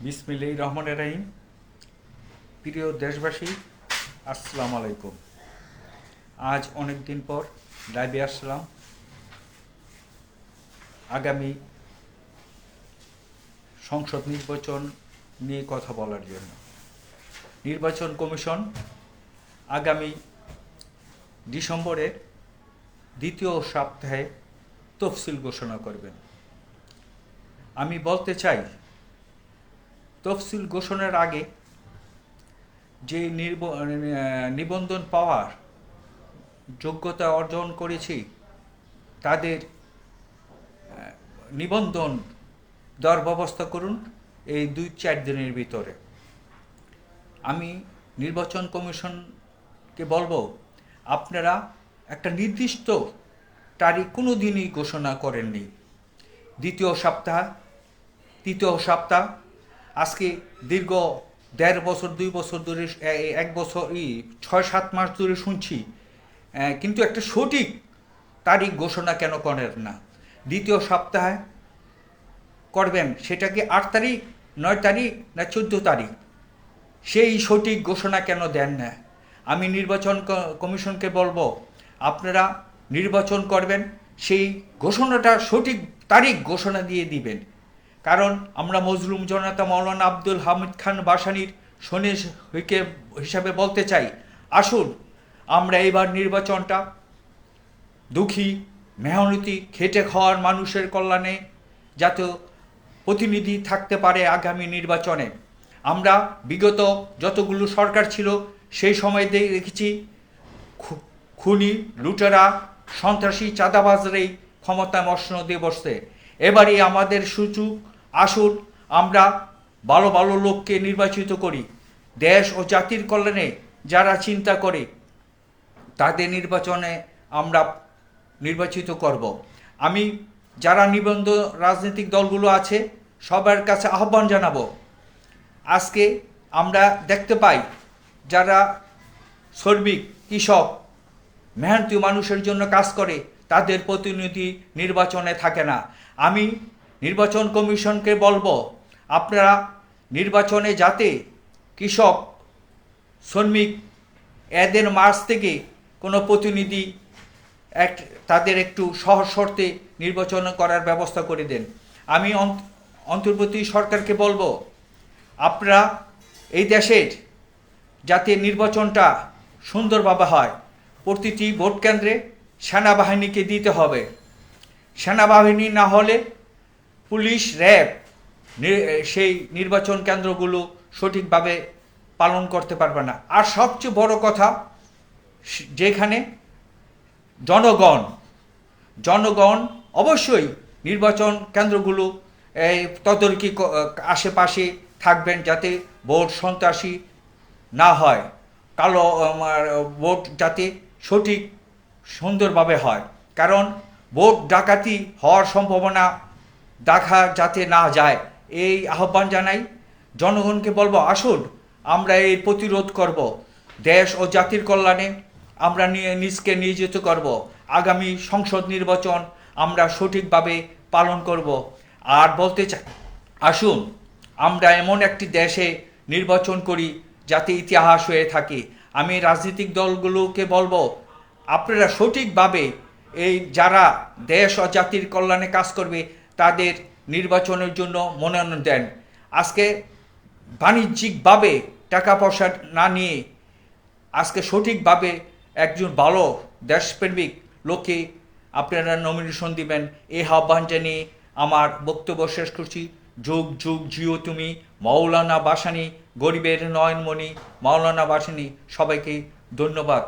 বিসমিল্লাহ রহমান রাহিম। প্রিয় দেশবাসী, আসসালাম আলাইকুম। আজ অনেক দিন পর লাইভে আসলাম। আগামী সংসদ নির্বাচন নিয়ে কথা বলার জন্য। নির্বাচন কমিশন আগামী ডিসেম্বরের দ্বিতীয় সপ্তাহে তফসিল ঘোষণা করবেন। আমি বলতে চাই তফসিল ঘোষণার আগে যে নিবন্ধন পাওয়ার যোগ্যতা অর্জন করেছি, তাদের নিবন্ধন দেওয়ার ব্যবস্থা করুন এই দুই চার দিনের ভিতরে। আমি নির্বাচন কমিশনকে বলব, আপনারা একটা নির্দিষ্ট তারিখ কোনো দিনই ঘোষণা করেননি। দ্বিতীয় সপ্তাহ, তৃতীয় সপ্তাহ আজকে দীর্ঘ দেড় বছর, দুই বছর ধরে এক বছর, ই, ছয়, সাত মাস ধরে শুনছি কিন্তু একটা সঠিক তারিখ ঘোষণা কেন করেন না? দ্বিতীয় সপ্তাহে করবেন সেটা কি আট তারিখ, নয় তারিখ, না চোদ্দ তারিখ? সেই সঠিক ঘোষণা কেন দেন না? আমি নির্বাচন কমিশনকে বলব, আপনারা নির্বাচন করবেন, সেই ঘোষণাটা সঠিক তারিখ ঘোষণা দিয়ে দিবেন। কারণ আমরা মজলুম জনতা মৌলানা আব্দুল হামিদ খান বাসানির শনি হইকে হিসাবে বলতে চাই। আসুন, আমরা এবার নির্বাচনটা দুঃখী, মেহনতি, খেটে খাওয়ার মানুষের কল্যাণে যাতে প্রতিনিধি থাকতে পারে আগামী নির্বাচনে। আমরা বিগত যতগুলো সরকার ছিল, সেই সময় দেখেছি খুনি, লুটেরা, সন্ত্রাসী চাঁদাবাজরাই ক্ষমতায় মসন দিয়ে বসছে। এবারে আমাদের সুযোগ আসুন, আমরা ভালো ভালো লোককে নির্বাচিত করি। দেশ ও জাতির কল্যাণে যারা চিন্তা করে, তাদের নির্বাচনে আমরা নির্বাচিত করব। আমি যারা নিবন্ধ রাজনৈতিক দলগুলো আছে, সবার কাছে আহ্বান জানাব। আজকে আমরা দেখতে পাই, যারা শ্রমিক, কৃষক, মেহনতি মানুষের জন্য কাজ করে, তাদের প্রতিনিধি নির্বাচনে থাকে না। আমি নির্বাচন কমিশনকে বলব, আপনারা নির্বাচনে যাতে কৃষক, শ্রমিক, এদের মার্চ থেকে কোনো প্রতিনিধি এক, তাদের একটু সহজ শর্তে নির্বাচন করার ব্যবস্থা করে দেন। আমি অন্ত- অন্তর্বর্তী সরকারকে বলব, আপনারা এই দেশের যাতে নির্বাচনটা সুন্দরভাবে হয়, প্রতিটি ভোট কেন্দ্রে সেনাবাহিনীকে দিতে হবে। সেনাবাহিনী না হলে পুলিশ র্যাব সেই নির্বাচন কেন্দ্রগুলো সঠিকভাবে পালন করতে পারবে না। আর সবচেয়ে বড় কথা যেখানে জনগণ জনগণ অবশ্যই নির্বাচন কেন্দ্রগুলো এই তদারকি আশেপাশে থাকবেন যাতে ভোট সন্ত্রাসী না হয়। কালো ভোট যাতে সঠিক, সুন্দরভাবে হয়। কারণ ভোট ডাকাতি হওয়ার সম্ভাবনা দেখা যাতে না যায়। এই আহ্বান জানাই, জনগণকে বলব, আসুন, আমরা এই প্রতিরোধ করব। দেশ ও জাতির কল্যাণে আমরা নিয়ে নিজকে নিয়োজিত করব। আগামী সংসদ নির্বাচন আমরা সঠিকভাবে পালন করব। আর বলতে চাই, আসুন, আমরা এমন একটি দেশে নির্বাচন করি যাতে ইতিহাস হয়ে থাকে। আমি রাজনৈতিক দলগুলোকে বলব, আপনারা সঠিকভাবে এই যারা দেশ ও জাতির কল্যাণে কাজ করবে তাদের নির্বাচনের জন্য মনোনয়ন দেন। আজকে বাণিজ্যিকভাবে টাকা পয়সা না নিয়ে আজকে সঠিকভাবে একজন ভালো দেশপ্রেমিক লোকে আপনারা নমিনেশন দিবেন। এই আহ্বান জানিয়ে আমার বক্তব্য শেষ করছি। যুগ যুগ, জিও তুমি, মাওলানা বাসানি গরিবের নয়নমণি, মাওলানা বাসানি সবাইকে ধন্যবাদ।